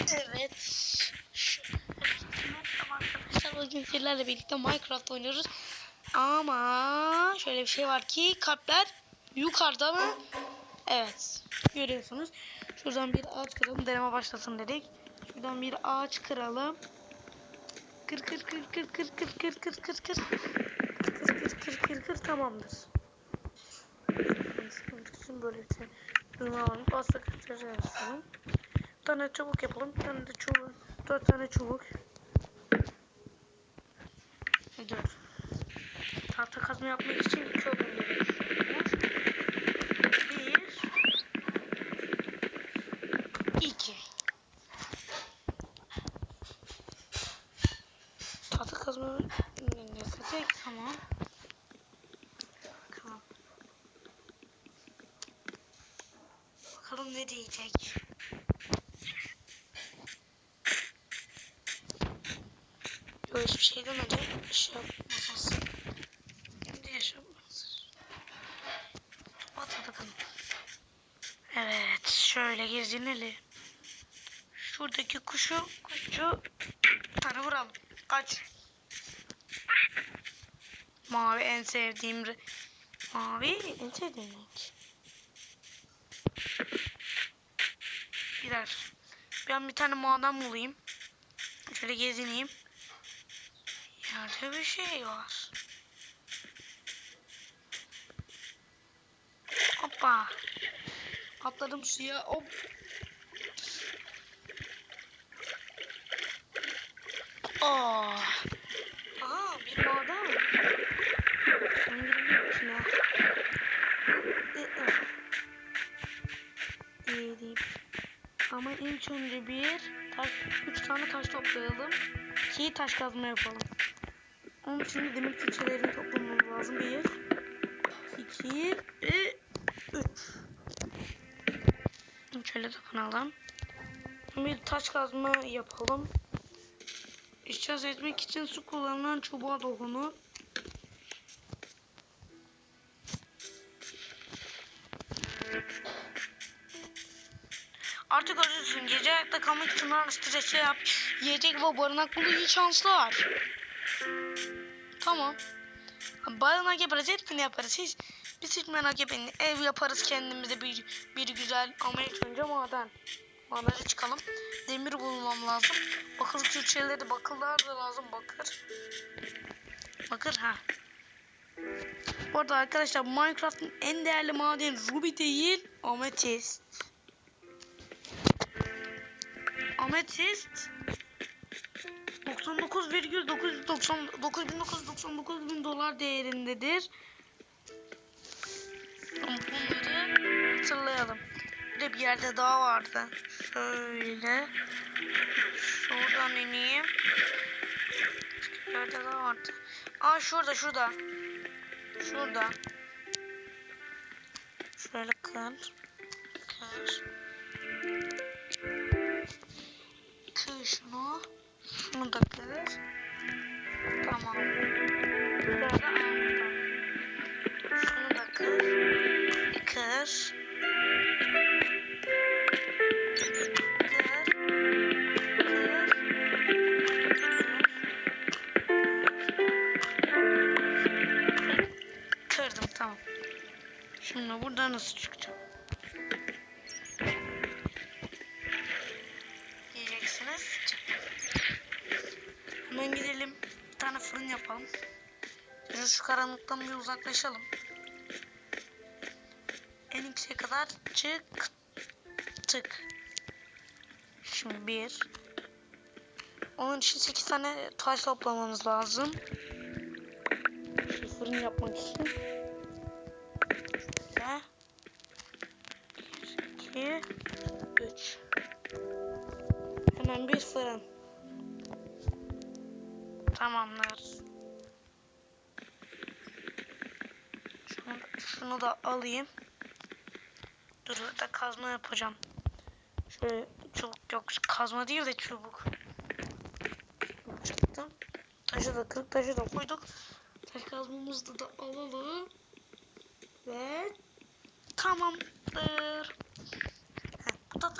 Evet. Tamam arkadaşlar bugün sizlerle birlikte Minecraft oynuyoruz. Ama şöyle bir şey var ki kalpler yukarıda mı? Evet. Görüyorsunuz. Şuradan bir ağaç kıralım. Deneme başlasın dedik. Şuradan bir ağaç kıralım. Kır kır kır kır kır kır kır kır kır kır. Kır kır kır kır kır tamamdır. Böyle bir şey. Bunu alalım. Pasta kıracağız tane çubuk yapalım. Bir tane de çubuk. Dört tane çubuk. Dört. Tahta kazma yapmak için iki. Bir. İki. Tahta kazma yapacak. Tamam. Bakalım. Bakalım ne diyecek. Hiçbir şey demedi. Şey yapmaz. Şimdi yaşamaz. At bakalım. Evet. Şöyle gezinelim. Şuradaki kuşu kuşu tane vuralım. Kaç. Mavi en sevdiğim Mavi en sevdiğim renk. Birer. Ben bir tane maden bulayım. Şöyle gezineyim. Yerde bir şey var. Hoppa. Atladım suya. Hop. Aa. Aa bir. Şimdi girelim içine. İyi. Ama ilk önce bir taş, üç tane taş toplayalım. İki taş kazma yapalım. Onun için de demir külçelerini toplamamız lazım. Bir, iki ve üç. Şöyle dokunalım. Bir taş kazma yapalım. İşçaz etmek için su kullanılan çubuğa dokunur. Artık özürsün. Gece ayakta kalmak için araştırma şey yap. Yiyecek ve barınak bulu iyi şanslar. Tamam. Barınak yaparız. Hepsini yaparız. Hiç, biz hiç merak etmeyin. Ev yaparız kendimize bir, bir güzel. Ama ilk önce maden. Madene çıkalım. Demir bulmam lazım. Bakır külçeleri bakırlar da lazım. Bakır. Bakır ha. Bu arada arkadaşlar Minecraft'ın en değerli madeni Ruby değil ametist. Ametist 99,999 bin dolar değerindedir. Bunları hatırlayalım. Bir de bir yerde daha vardı. Şöyle. Şuradan ineyim. Bir yerde daha vardı. Aa şurada şurada. Şurada. Şöyle kır. Kır. Kır şunu. Bunu da bilir. Tamam. Burada aynı. Şunu da kır. Kır. Şimdi burada nasıl çıkacağım? Yiyeceksiniz. Çıkın. Hemen gidelim. Bir tane fırın yapalım. Biraz şu karanlıktan bir uzaklaşalım. En yükseğe kadar çıktık. Şimdi bir. Onun için 8 tane taş toplamamız lazım. Şu fırın yapmak için. Ve 1, 2, 3. Hemen bir fırın. Tamamlar. Şunu, da alayım. Dur da kazma yapacağım. Şöyle çubuk yok kazma değil de çubuk. Çıktım. Taşı da kırık taşı da koyduk. Taş kazmamızı da alalım. Ve tamamdır. Heh, bu da